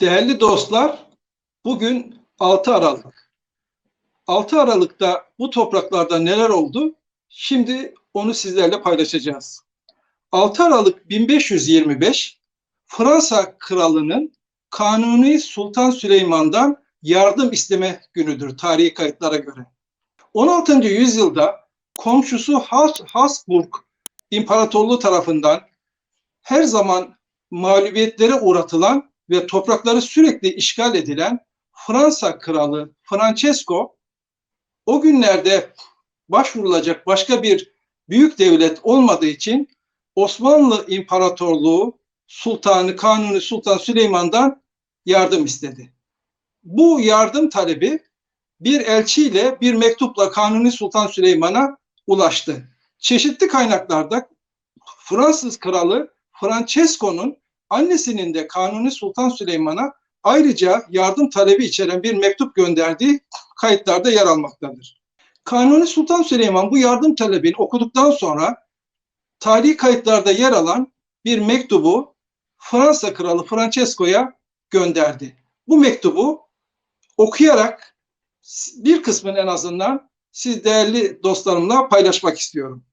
Değerli dostlar, bugün 6 Aralık. 6 Aralık'ta bu topraklarda neler oldu? Şimdi onu sizlerle paylaşacağız. 6 Aralık 1525 Fransa kralının Kanuni Sultan Süleyman'dan yardım isteme günüdür tarihi kayıtlara göre. 16. yüzyılda komşusu Has Habsburg İmparatorluğu tarafından her zaman mağlubiyetlere uğratılan ve toprakları sürekli işgal edilen Fransa kralı Francesco o günlerde başvurulacak başka bir büyük devlet olmadığı için Osmanlı İmparatorluğu Sultanı Kanuni Sultan Süleyman'dan yardım istedi. Bu yardım talebi bir elçiyle bir mektupla Kanuni Sultan Süleyman'a ulaştı. Çeşitli kaynaklarda Fransız kralı Francesco'nun annesinin de Kanuni Sultan Süleyman'a ayrıca yardım talebi içeren bir mektup gönderdiği kayıtlarda yer almaktadır. Kanuni Sultan Süleyman bu yardım talebini okuduktan sonra tarihi kayıtlarda yer alan bir mektubu Fransa kralı Francesco'ya gönderdi. Bu mektubu okuyarak bir kısmını en azından siz değerli dostlarımla paylaşmak istiyorum.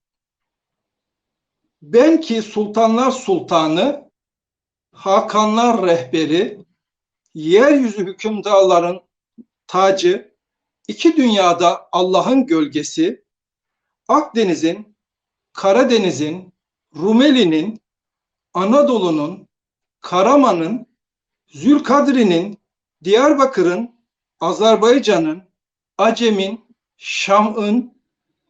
Ben ki sultanlar sultanı, hakanlar rehberi, yeryüzü hükümdarların tacı, iki dünyada Allah'ın gölgesi, Akdeniz'in, Karadeniz'in, Rumeli'nin, Anadolu'nun, Karaman'ın, Zülkadri'nin, Diyarbakır'ın, Azerbaycan'ın, Acem'in, Şam'ın,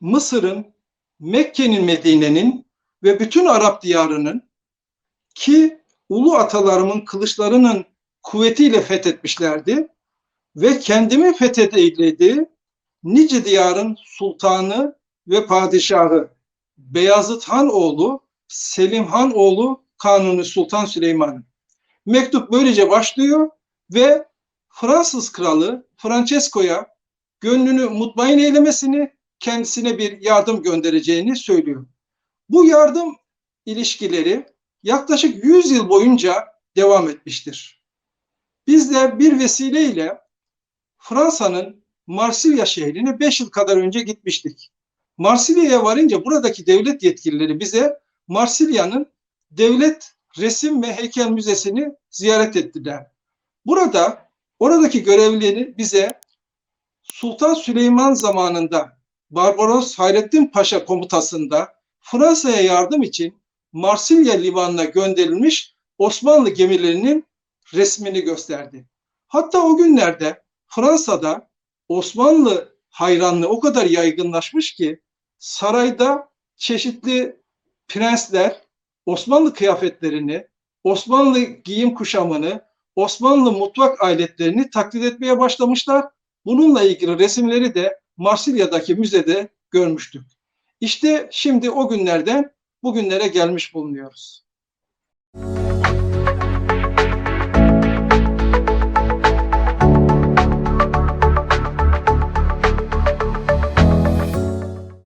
Mısır'ın, Mekke'nin, Medine'nin ve bütün Arap diyarının ki ulu atalarımın kılıçlarının kuvvetiyle fethetmişlerdi ve kendimi fethedeyledi nice diyarın sultanı ve padişahı Beyazıt Han oğlu Selim Han oğlu Kanuni Sultan Süleyman. Mektup böylece başlıyor ve Fransız kralı Francesco'ya gönlünü mutmain eylemesini, kendisine bir yardım göndereceğini söylüyor. Bu yardım ilişkileri yaklaşık 100 yıl boyunca devam etmiştir. Biz de bir vesileyle Fransa'nın Marsilya şehrine 5 yıl kadar önce gitmiştik. Marsilya'ya varınca buradaki devlet yetkilileri bize Marsilya'nın devlet resim ve heykel müzesini ziyaret ettiler. Burada oradaki görevlileri bize Sultan Süleyman zamanında Barbaros Hayrettin Paşa komutasında Fransa'ya yardım için Marsilya limanına gönderilmiş Osmanlı gemilerinin resmini gösterdi. Hatta o günlerde Fransa'da Osmanlı hayranlığı o kadar yaygınlaşmış ki sarayda çeşitli prensler Osmanlı kıyafetlerini, Osmanlı giyim kuşamını, Osmanlı mutfak aletlerini taklit etmeye başlamışlar. Bununla ilgili resimleri de Marsilya'daki müzede görmüştük. İşte şimdi o günlerden bugünlere gelmiş bulunuyoruz. Müzik